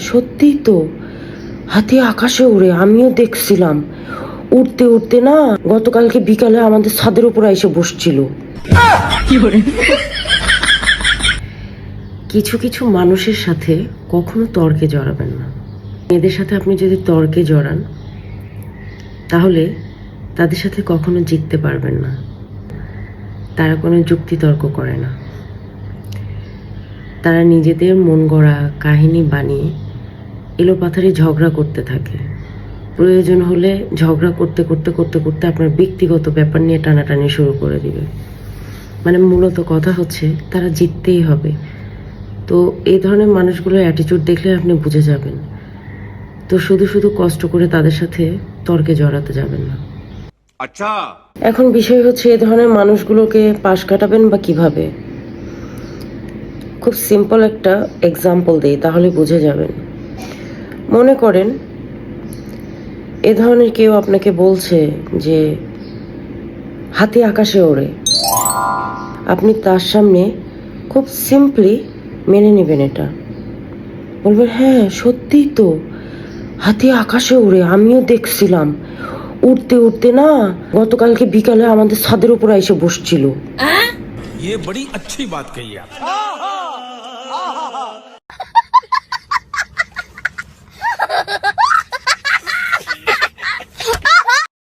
সত্যিই তো। হাতি আকাশে উড়ে আমিও দেখছিলাম। উড়তে উড়তে না, গতকালকে বিকালে আমাদের ছাদের উপর এসে বসছিল। কিছু কিছু মানুষের সাথে কখনো তর্কে জড়াবেন না। এদের সাথে আপনি যদি তর্কে জড়ান, তাহলে তাদের সাথে কখনো জিততে পারবেন না। তারা কোনো যুক্তি তর্ক করে না। তারা নিজেদের মন গড়া কাহিনী বানিয়ে এলোপাথারি ঝগড়া করতে থাকে। প্রয়োজন হলে ঝগড়া করতে করতে করতে করতে আপনার ব্যক্তিগত ব্যাপার নিয়ে টানাটানি শুরু করে দিবে। মানে মূলত কথা হচ্ছে তারা জিততেই হবে। তো এই ধরনের মানুষগুলো অ্যাটিচিউড দেখলে আপনি বুঝে যাবেন। তো শুধু শুধু কষ্ট করে তাদের সাথে তর্কে জড়াতে যাবেন না। আচ্ছা। এখন বিষয় হচ্ছে এই ধরনের মানুষগুলোকে পাশ কাটাবেন বা কীভাবে? খুব সিম্পল একটা এক্সাম্পল দিই তাহলে বুঝে যাবেন। মনে করেন এ ধরনের কেউ আপনাকে বলছে যে হাতি আকাশে ওড়ে আপনি তার সামনে খুব সিম্পলি মেনে নেবেন এটা বলবেন হ্যাঁ সত্যিই তো হাতি আকাশে উড়ে আমিও দেখছিলাম উড়তে উড়তে না গতকালকে বিকালে আমাদের ছাদের উপর এসে বসছিল ये बड़ी अच्छी बात कही आप